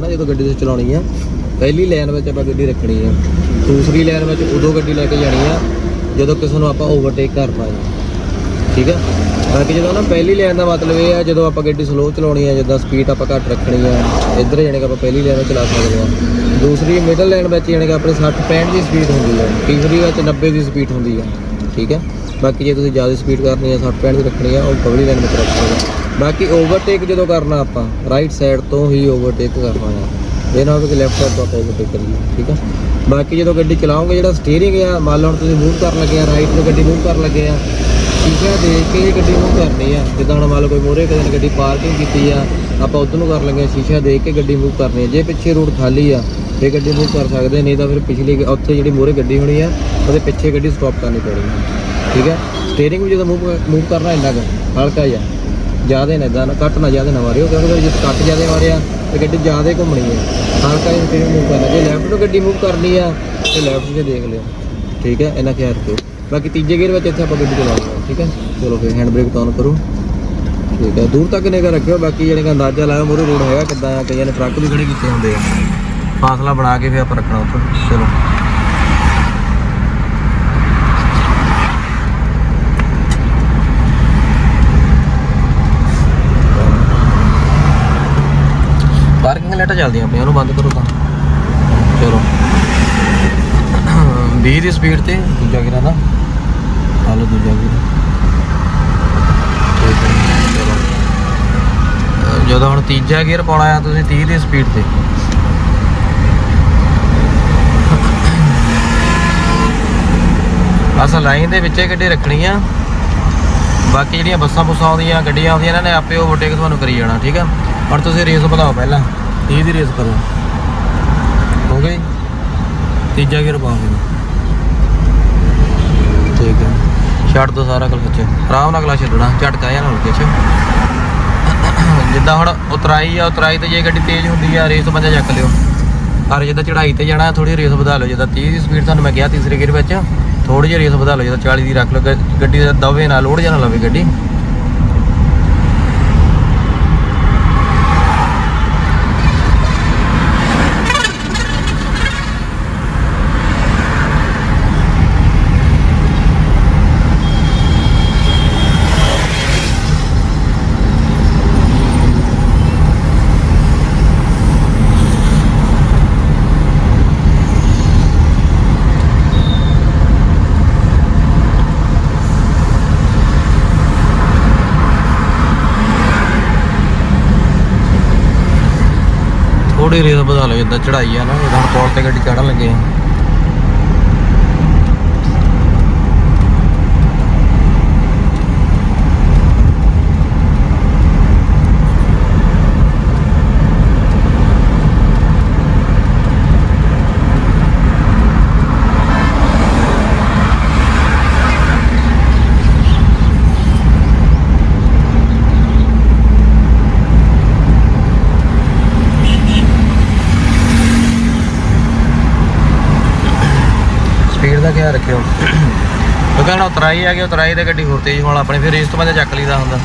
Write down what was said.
ਨਾ ਜਦੋਂ ਗੱਡੀ ਤੁਸੀਂ ਚਲਾਉਣੀ ਆ, ਪਹਿਲੀ ਲਾਈਨ ਵਿੱਚ ਆਪਾਂ ਗੱਡੀ ਰੱਖਣੀ ਆ। ਦੂਸਰੀ ਲਾਈਨ ਵਿੱਚ ਉਦੋਂ ਗੱਡੀ ਲੈ ਕੇ ਜਾਣੀ ਆ, ਜਦੋਂ ਕਿਸੇ ਨੂੰ ਆਪਾਂ ਓਵਰਟੇਕ ਕਰ ਪਾਏ। ਠੀਕ ਹੈ ਬਾਕੀ ਜਦੋਂ ਨਾ ਪਹਿਲੀ ਲਾਈਨ ਦਾ ਮਤਲਬ ਇਹ ਆ, ਜਦੋਂ ਆਪਾਂ ਗੱਡੀ ਸਲੋ ਚਲਾਉਣੀ ਆ, ਜਿੱਦਾਂ ਸਪੀਡ ਆਪਾਂ ਘੱਟ ਰੱਖਣੀ ਆ, ਇੱਧਰ ਜਾਣੀ ਕਿ ਆਪਾਂ ਪਹਿਲੀ ਲਾਈਨ ਵਿੱਚ ਚਲਾ ਸਕਦੇ ਆ। ਦੂਸਰੀ ਮਿਡਲ ਲਾਈਨ ਵਿੱਚ ਜਾਣੀ ਕਿ ਆਪਣੇ 60 65 ਦੀ ਸਪੀਡ ਹੁੰਦੀ ਆ, ਤੀਸਰੀ ਵਿੱਚ 90 ਦੀ ਸਪੀਡ ਹੁੰਦੀ ਆ। ਠੀਕ ਹੈ ਬਾਕੀ ਜੇ ਤੁਸੀਂ ਜ਼ਿਆਦਾ ਸਪੀਡ ਕਰਨੀ ਆ 60 65 ਦੀ ਰੱਖਣੀ ਆ, ਉਹ ਪਹਿਲੀ ਲਾਈਨ ਵਿੱਚ ਰੱਖ ਸਕਦੇ ਬਾਕੀ ਓਵਰਟੇਕ ਜਦੋਂ ਕਰਨਾ ਆਪਾਂ ਰਾਈਟ ਸਾਈਡ ਤੋਂ ਹੀ ਓਵਰਟੇਕ ਕਰਨਾ ਆ। ਇਹ ਨਾ ਹੋਵੇ ਕਿ ਲੈਫਟ ਸਾਈਡ ਤੋਂ ਆਪਾਂ ਓਵਰਟੇਕ ਕਰੀਏ, ਠੀਕ ਹੈ ਬਾਕੀ ਜਦੋਂ ਗੱਡੀ ਚਲਾਉਂਗੇ ਜਿਹੜਾ ਸਟੀਅਰਿੰਗ ਆ, ਮੰਨ ਲਓ ਹੁਣ ਤੁਸੀਂ ਮੂਵ ਕਰਨ ਲੱਗੇ ਆ ਰਾਈਟ ਨੂੰ ਗੱਡੀ ਮੂਵ ਕਰਨ ਲੱਗੇ ਆ ਸ਼ੀਸ਼ਾ ਦੇਖ ਕੇ ਹੀ ਗੱਡੀ ਮੂਵ ਕਰਨੀ ਆ। ਜਿੱਦਾਂ ਹੁਣ ਮੰਨ ਲਓ ਕੋਈ ਮੋਰੇ ਕਿਸੇ ਨੇ ਗੱਡੀ ਪਾਰਕਿੰਗ ਕੀਤੀ ਆ, ਆਪਾਂ ਉਧਰ ਨੂੰ ਕਰ ਲੱਗੇ ਆ, ਸ਼ੀਸ਼ਾ ਦੇਖ ਕੇ ਗੱਡੀ ਮੂਵ ਕਰਨੀ ਆ। ਜੇ ਪਿੱਛੇ ਰੋਡ ਖਾਲੀ ਆ ਫੇ ਗੱਡੀ ਮੂਵ ਕਰ ਸਕਦੇ ਨਹੀਂ ਤਾਂ ਫਿਰ ਪਿਛਲੀ, ਉੱਥੇ ਜਿਹੜੀ ਮੋਰੇ ਗੱਡੀ ਹੋਣੀ ਆ, ਉਹਦੇ ਪਿੱਛੇ ਗੱਡੀ ਸਟਾਪ ਕਰਨੀ ਪੈਣੀ ਆ ਠੀਕ ਹੈ? ਸਟੀਅਰਿੰਗ ਵੀ ਜਦੋਂ ਮੂਵ ਮੂਵ ਕਰਨਾ ਇੰਨਾ ਕੁ ਹਲਕਾ ਜਿਹਾ ਜ਼ਿਆਦਾ ਨਾ ਇਦਾਂ ਕੱਟ ਨਾ ਜ਼ਿਆਦਾ ਨਾ ਮਾਰਿਓ, ਕਿਉਂਕਿ ਜੇ ਕੱਟ ਜ਼ਿਆਦਾ ਮਾਰਿਆ, ਤੇ ਗੱਡੀ ਜ਼ਿਆਦਾ ਘੁੰਮਣੀ ਹੈ ਹਲਕਾ ਜਿਹਾ ਸਟੀਅਰਿੰਗ ਮੂਵ ਕਰਨਾ। ਜੇ ਲੈਫਟ ਨੂੰ ਗੱਡੀ ਮੂਵ ਕਰਨੀ ਆ, ਤੇ ਲੈਫਟ 'ਤੇ ਦੇਖ ਲਿਓ। ਠੀਕ ਹੈ? ਇਹਨਾਂ ਖਿਆਲ ਰੱਖਿਓ। ਬਾਕੀ ਤੀਜੇ ਗੇਅਰ ਵਿੱਚ ਇੱਥੇ ਆਪਾਂ ਗੱਡੀ ਚਲਾਉਣੀ ਹੈ ਠੀਕ ਹੈ? ਚਲੋ ਫਿਰ ਹੈਂਡ ਬ੍ਰੇਕ ਔਨ ਕਰੋ। ਠੀਕ ਹੈ? ਦੂਰ ਤੱਕ ਨਿਗਾ ਰੱਖਿਓ। ਬਾਕੀ ਜਿਹੜੇ ਦਾ ਅੰਦਾਜ਼ਾ ਲਾਇਆ ਮੋਰੇ ਰੋਡ ਹੈਗਾ ਕਿੱਦਾਂ ਆ, ਕਈਆਂ ਨੇ ਟਰੱਕ ਵੀ ਖੜੇ ਕੀਤੇ ਹੁੰਦੇ ਆ। ਫਾਸਲਾ ਬਣਾ ਕੇ ਫਿਰ ਆਪਾਂ ਰੱਖਣਾ ਉੱਥੇ। ਚਲੋ ਪਾਰਕਿੰਗ ਲਾਈਟਾਂ ਚੱਲਦੀਆਂ ਆਪਣੀਆਂ ਉਹਨੂੰ ਬੰਦ ਕਰੋ ਤਾਂ। ਚਲੋ। 20 ਦੀ ਸਪੀਡ ਤੇ ਦੂਜਾ ਗਿਰਾ ਦਾ ਹਾਲੋ ਦੂਜਾ ਗਿਰਾ। ਜਦੋਂ ਹੁਣ ਤੀਜਾ ਗੇਅਰ ਪਾਉਣਾ ਆ, ਤੁਸੀਂ 30 ਦੀ ਸਪੀਡ ਤੇ। ਬਸ ਲਾਈਨ ਦੇ ਵਿੱਚ ਗੱਡੀ ਰੱਖਣੀ ਆ। ਬਾਕੀ ਜਿਹੜੀਆਂ ਬੱਸਾਂ ਬੁੱਸਾਂ ਆਉਂਦੀਆਂ, ਗੱਡੀਆਂ ਆਉਂਦੀਆਂ, ਇਹਨਾਂ ਨੇ ਆਪੇ ਉਹ ਓਵਰਟੇਕ ਤੁਹਾਨੂੰ ਕਰੀ ਜਾਣਾ, ਠੀਕ ਆ? ਹੁਣ ਤੁਸੀਂ ਰੇਸ ਵਧਾਓ ਪਹਿਲਾਂ। 30 ਦੀ ਰੇਸ ਕਰੋ। ਹੋ ਗਈ ਤੀਜਾ ਗੇਅਰ ਪਾਓ ਠੀਕ ਹੈ। ਛੱਡ ਦੋ ਸਾਰਾ ਕਲਚ ਆਰਾਮ ਨਾਲ ਕਲਾ ਛੱਡਣਾ। ਝਟਕਾ ਜਾਂ ਨਾਲ ਕੁਛ ਜਿੱਦਾਂ ਹੁਣ ਉਤਰਾਈ ਆ, ਉਤਰਾਈ ਤੇ ਜੇ ਗੱਡੀ ਤੇਜ਼ ਹੁੰਦੀ ਆ ਰੇਸ ਬੰਦਾ ਚੱਕ ਲਿਓ। ਪਰ ਜਿੱਦਾਂ ਚੜਾਈ ਤੇ ਜਾਣਾ ਥੋੜੀ ਰੇਸ ਵਧਾ ਲਓ। ਜਿੱਦਾਂ 30 ਦੀ ਸਪੀਡ ਤੁਹਾਨੂੰ ਮੈਂ ਕਿਹਾ, ਤੀਸਰੇ ਗੇਅਰ ਵਿੱਚ ਥੋੜੀ ਜਿਹੀ ਰੇਸ ਵਧਾ ਲਓ। ਜਿੱਦਾਂ 40 ਦੀ ਰੱਖ ਲਓ, ਗੱਡੀ ਦਾ ਦਵੇ ਨਾ ਲੋਡ ਜਾਂ ਨਾ ਲਵੇ ਗੱਡੀ। ਥੋੜੀ ਰੇਸ ਵਧਾ ਲਓ, ਜਿੱਦਾਂ ਚੜਾਈ ਆ ਨਾ, ਜਿੱਦਾਂ ਹੁਣ ਪੌੜ ਤੇ ਗੱਡੀ ਚੜਨ ਲੱਗੇ। ਸਪੀਡ ਦਾ ਖਿਆਲ ਰੱਖਿਓ। ਕਿਉਂਕਿ ਹੁਣ ਉਤਰਾਈ ਆ ਗਈ ਉਤਰਾਈ ਤੇ ਗੱਡੀ ਹੋਰ ਤੇਜ਼ ਹੋਣ ਆਪਣੇ ਫਿਰ ਇਸ ਤੋਂ ਬਾਅਦ ਚੱਕ ਲਈਦਾ ਹੁੰਦਾ।